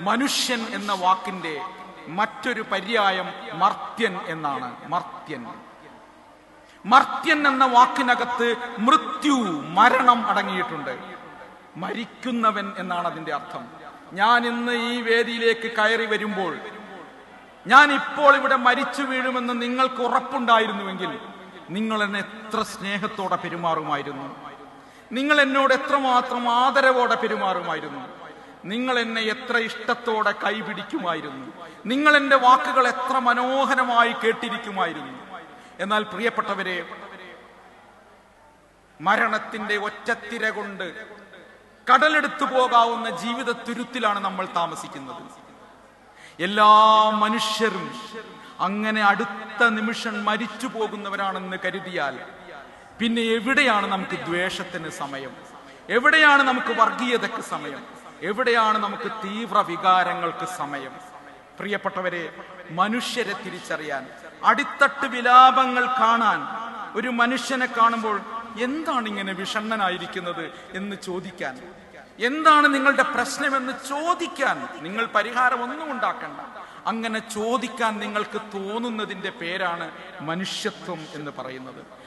മനുഷ്യൻ എന്ന വാക്കിന്റെ മറ്റൊരു പര്യായം മർത്യൻ എന്നാണ്. മർത്യൻ. മർത്യൻ എന്ന വാക്കിനകത്ത് മൃത്യു മരണം അടങ്ങിയിട്ടുണ്ട്. മരിക്കുന്നവൻ എന്നാണ് അതിന്റെ അർത്ഥം. ഞാൻ ഇന്ന് ഈ വേദിയിലേക്ക് കയറി വരുമ്പോൾ ഞാൻ ഇപ്പോൾ ഇവിടെ മരിച്ചു വീഴുമെന്ന് നിങ്ങൾക്ക് ഉറപ്പുണ്ടായിരുന്നുവെങ്കിൽ നിങ്ങൾ എന്നെ എത്ര സ്നേഹത്തോടെ പെരുമാറുമായിരുന്നു. നിങ്ങൾ എന്നോട് എത്രമാത്രം ആദരവോടെ പെരുമാറുമായിരുന്നു. നിങ്ങൾ എന്നെ എത്ര ഇഷ്ടത്തോടെ കൈപിടിക്കുമായിരുന്നു. നിങ്ങൾ എന്റെ വാക്കുകൾ എത്ര മനോഹരമായി കേട്ടിരിക്കുമായിരുന്നു. എന്നാൽ പ്രിയപ്പെട്ടവരെ മരണത്തിന്റെ ഒറ്റത്തിര കൊണ്ട് കടലെടുത്തു പോകാവുന്ന ജീവിത തുരുത്തിലാണ് നമ്മൾ താമസിക്കുന്നത്. എല്ലാ മനുഷ്യരും അങ്ങനെ അടുത്ത നിമിഷം മരിച്ചു പോകുന്നവരാണെന്ന് കരുതിയാൽ പിന്നെ എവിടെയാണ് നമുക്ക് ദ്വേഷത്തിന് സമയം? എവിടെയാണ് നമുക്ക് വർഗീയതയ്ക്ക് സമയം? എവിടെയാണ് നമുക്ക് തീവ്ര വികാരങ്ങൾക്ക് സമയം? പ്രിയപ്പെട്ടവരെ മനുഷ്യരെ തിരിച്ചറിയാൻ അടിത്തട്ട് വിലാപങ്ങൾ കാണാൻ ഒരു മനുഷ്യനെ കാണുമ്പോൾ എന്താണ് ഇങ്ങനെ വിഷണ്ണനായിരിക്കുന്നത് എന്ന് ചോദിക്കാൻ എന്താണ് നിങ്ങളുടെ പ്രശ്നമെന്ന് ചോദിക്കാൻ നിങ്ങൾ പരിഹാരം ഒന്നും ഉണ്ടാക്കണ്ട. അങ്ങനെ ചോദിക്കാൻ നിങ്ങൾക്ക് തോന്നുന്നതിന്റെ പേരാണ് മനുഷ്യത്വം എന്ന് പറയുന്നത്.